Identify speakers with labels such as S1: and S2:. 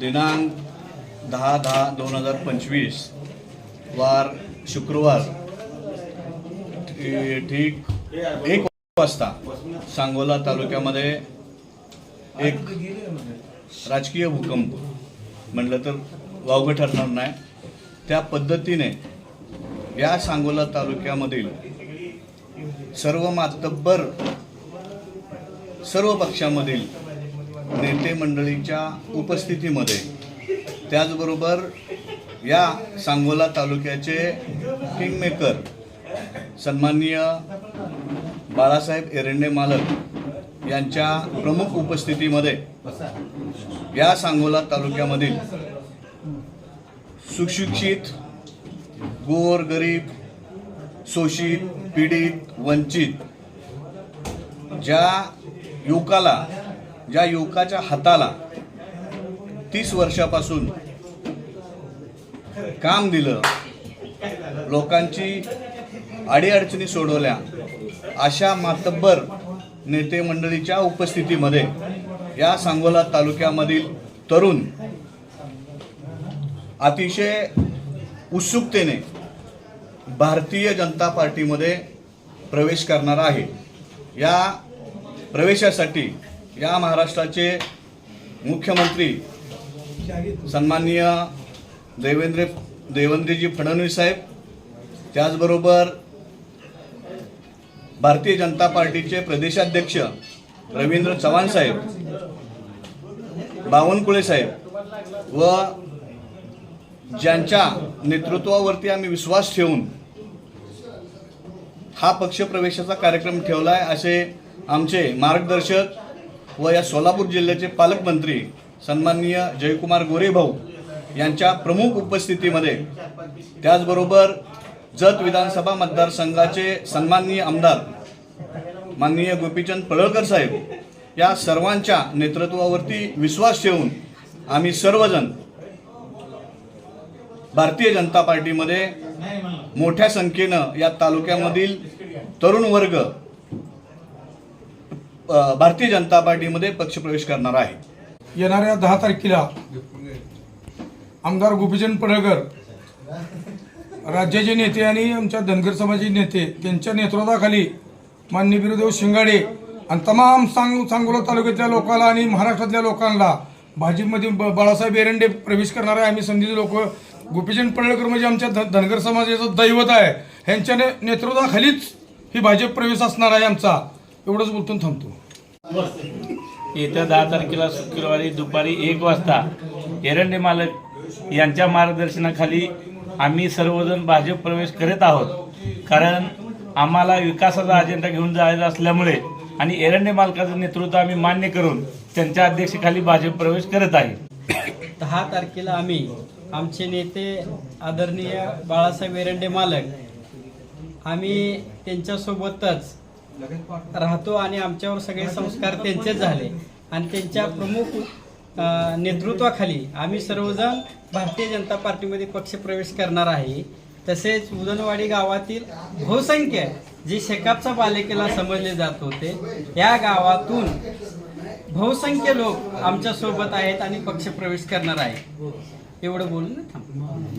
S1: दिनांक दहा दहा दोन हजार पंचवीस वार शुक्रवार ठीक एक वाजता सांगोला तालुक्यामध्ये एक राजकीय भूकंप म्हटलं तर वावगं ठरणार नाही. त्या पद्धतीने या सांगोला तालुक्यामधील सर्व मातब्बर सर्व पक्षामधील नेते मंडळीच्या उपस्थितीमध्ये. त्याचबरोबर या सांगोला तालुक्याचे किंगमेकर सन्माननीय बाळासाहेब एरंडे मालक यांच्या प्रमुख उपस्थितीमध्ये या सांगोला तालुक्यामधील सुशिक्षित गोर गरीब शोषित पीडित वंचित ज्या युवकाला ज्या युवकाच्या हाताला तीस वर्षापासून काम दिलं. लोकांची अडीअडचणी सोडवल्या. अशा मातब्बर नेते मंडळीच्या उपस्थितीमध्ये या सांगोला तालुक्यामधील तरुण अतिशय उत्सुकतेने भारतीय जनता पार्टीमध्ये प्रवेश करणार आहे. या प्रवेशासाठी या महाराष्ट्राचे मुख्यमंत्री सन्माननीय देवेंद्र देवेंद्रजी फडणवीस साहेब त्याचबरोबर भारतीय जनता पार्टीचे प्रदेशाध्यक्ष रवींद्र चव्हाण साहेब बावनकुळे साहेब व ज्यांच्या नेतृत्वावरती आम्ही विश्वास ठेवून हा पक्षप्रवेशाचा कार्यक्रम ठेवला आहे असे आमचे मार्गदर्शक व या सोलापूर जिल्ह्याचे पालकमंत्री सन्माननीय जयकुमार गोरेभाऊ यांच्या प्रमुख उपस्थितीमध्ये त्याचबरोबर जत विधानसभा मतदारसंघाचे सन्माननीय आमदार माननीय गोपीचंद पडळकर साहेब या सर्वांच्या नेतृत्वावरती विश्वास ठेवून आम्ही सर्वजण भारतीय जनता पार्टीमध्ये मोठ्या संख्येनं या तालुक्यामधील तरुण वर्ग भारतीय जनता पार्टीमध्ये पक्षप्रवेश करणार आहे.
S2: येणाऱ्या दहा तारखेला आमदार गोपीचंद पडळकर राज्याचे नेते आणि आमच्या धनगर समाजाचे नेते त्यांच्या नेतृत्वाखाली मान्य बिरुदेव शिंगाडे आणि तमाम सांग सांगोला तालुक्यातल्या लोकांना आणि महाराष्ट्रातल्या लोकांना भाजपमध्ये ब- बाळासाहेब एरंडे प्रवेश करणारे आम्ही संधीचे लोक गोपीचंद पडळकर म्हणजे आमच्या धनगर समाजाचं दैवत आहे. ह्यांच्या नेतृत्वाखालीच ही भाजप प्रवेश असणार आहे आमचा. एवढंच बोलतून थांबतो.
S3: येत्या दहा तारखेला शुक्रवारी दुपारी एक वाजता एरंडे मालक यांच्या मार्गदर्शनाखाली आम्ही सर्वजण भाजप प्रवेश करत आहोत. कारण आम्हाला विकासाचा अजेंडा घेऊन जायचा असल्यामुळे आणि एरंडे मालकाचं नेतृत्व आम्ही मान्य करून त्यांच्या अध्यक्षतेखाली भाजप प्रवेश करत आहे.
S4: दहा तारखेला आम्ही आमचे नेते आदरणीय बाळासाहेब एरंडे मालक आम्ही त्यांच्यासोबतच राहतो आणि आमच्यावर सगळे संस्कार त्यांचेच झाले. आणि त्यांच्या प्रमुख नेतृत्वाखाली आम्ही सर्वजण भारतीय जनता पार्टीमध्ये पक्षप्रवेश करणार आहे. तसेच उदनवाडी गावातील बहुसंख्य जे शेकापचा पालिकेला समजले जात होते या गावातून बहुसंख्य लोक आमच्यासोबत आहेत आणि पक्षप्रवेश करणार आहेत. एवढं बोलून थांब.